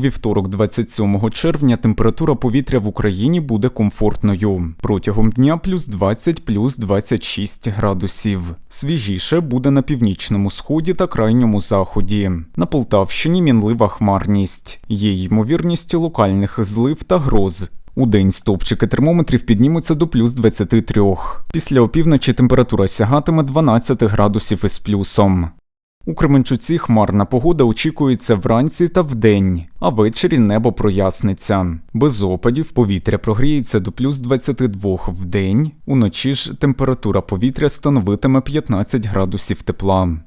вівторок, 27 червня, температура повітря в Україні буде комфортною. Протягом дня плюс 20, плюс 26 градусів. Свіжіше буде на північному сході та крайньому заході. На Полтавщині мінлива хмарність. Є ймовірність локальних злив та гроз. У день стовпчики термометрів піднімуться до плюс 23. Після опівночі температура сягатиме 12 градусів із плюсом. У Кременчуці хмарна погода очікується вранці та вдень, а ввечері небо проясниться. Без опадів повітря прогріється до плюс 22 в день, уночі ж температура повітря становитиме 15 градусів тепла.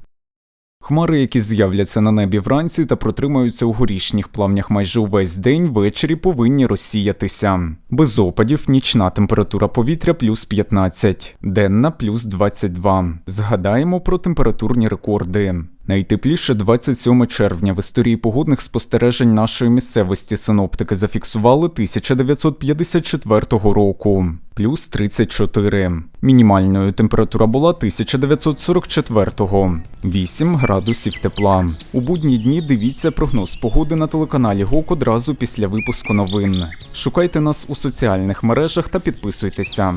Хмари, які з'являться на небі вранці та протримаються у горішніх плавнях майже увесь день, ввечері повинні розсіятися. Без опадів нічна температура повітря плюс 15, денна плюс 22. Згадаємо про температурні рекорди. Найтепліше 27 червня в історії погодних спостережень нашої місцевості синоптики зафіксували 1954 року, плюс 34. Мінімальною температура була 1944, 8 градусів тепла. У будні дні дивіться прогноз погоди на телеканалі ГОК одразу після випуску новин. Шукайте нас у соціальних мережах та підписуйтеся.